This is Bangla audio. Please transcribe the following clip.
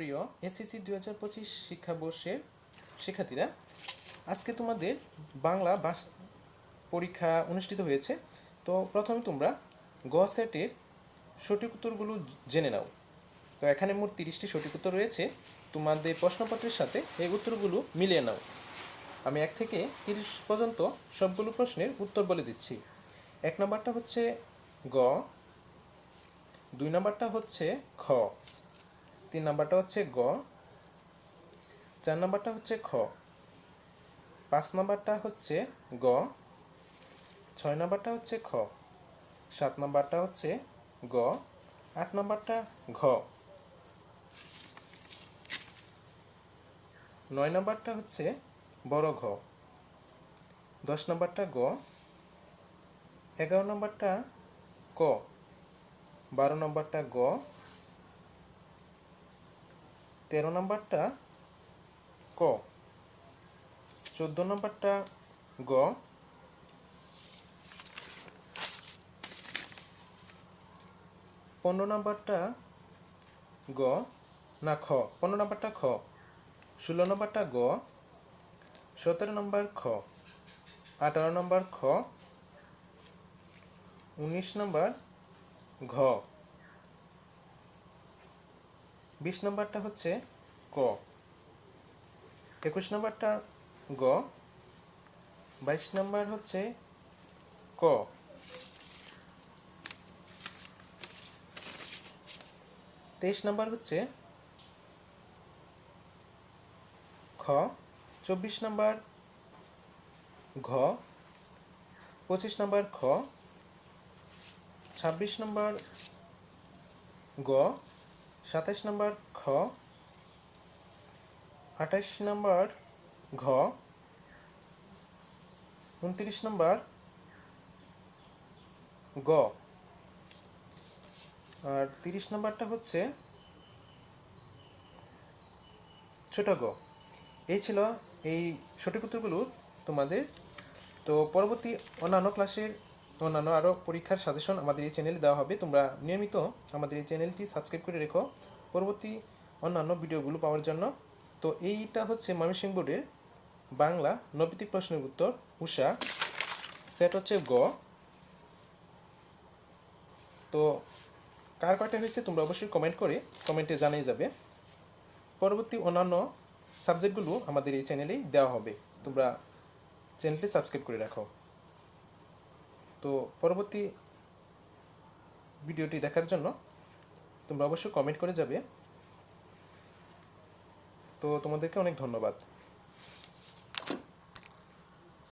প্রিয় এসএসসি দু হাজার পঁচিশ শিক্ষাবর্ষের শিক্ষার্থীরা, আজকে তোমাদের বাংলা ভাষ পরীক্ষা অনুষ্ঠিত হয়েছে। তো প্রথমে তোমরা গ সেটের সঠিক উত্তরগুলো জেনে নাও। তো এখানে মোট তিরিশটি সঠিক উত্তর রয়েছে। তোমাদের প্রশ্নপত্রের সাথে এই উত্তরগুলো মিলিয়ে নাও। আমি এক থেকে তিরিশ পর্যন্ত সবগুলো প্রশ্নের উত্তর বলে দিচ্ছি। এক নম্বরটা হচ্ছে গ, দুই নম্বরটা হচ্ছে খ। তিন নাম্বারটা হচ্ছে গ। চার নাম্বারটা হচ্ছে খ। পাঁচ নাম্বারটা হচ্ছে গ। ছয় নাম্বারটা হচ্ছে খ। সাত নাম্বারটা হচ্ছে গ। আট নাম্বারটা ঘ। নয় নাম্বারটা হচ্ছে বড় ঘ। দশ নাম্বারটা গ। এগারো নাম্বারটা ক। বারো নাম্বারটা গ। তেরো নম্বরটা ক। চোদ্দ নম্বরটা গ। পনেরো নম্বরটা গ না খ। পনেরো নম্বরটা খ। ষোলো নম্বরটা গ। সতেরো নম্বর খ। আঠারো নম্বর খ। উনিশ নম্বর ঘ। বিশ নম্বরটা হচ্ছে ক একুশ নম্বরটা গ। বাইশ নম্বর হচ্ছে ক। তেইশ নম্বর হচ্ছে খ। চব্বিশ নম্বর ঘ। পঁচিশ নম্বর খ। ছাব্বিশ নম্বর গ। সাতাশ নম্বর খ আঠাশ নম্বর ঘ, উনত্রিশ নম্বর গ। আর তিরিশ নম্বরটা হচ্ছে ছোট গ। এই ছিল এই সঠিক উত্তরগুলো তোমাদের। তো পরবর্তী অন্যান্য ক্লাসের অন্যান্য আরও পরীক্ষার সাজেশন আমাদের এই চ্যানেলে দেওয়া হবে। তোমরা নিয়মিত আমাদের এই চ্যানেলটি সাবস্ক্রাইব করে রেখো পরবর্তী অন্যান্য ভিডিওগুলো পাওয়ার জন্য। তো এইটা হচ্ছে ময়মনসিংহ বোর্ডের বাংলা নৈতিক প্রশ্নের উত্তর। উষা সেট হচ্ছে গ। তো কার কয়টা হয়েছে তোমরা অবশ্যই কমেন্ট করে কমেন্টে জানাই যাবে। পরবর্তী অন্যান্য সাবজেক্টগুলো আমাদের এই চ্যানেলেই দেওয়া হবে। তোমরা চ্যানেলটি সাবস্ক্রাইব করে রাখো। তো পরবর্তী ভিডিওটি দেখার জন্য তোমরা অবশ্যই কমেন্ট করে যাবে। তো তোমাদেরকে অনেক ধন্যবাদ।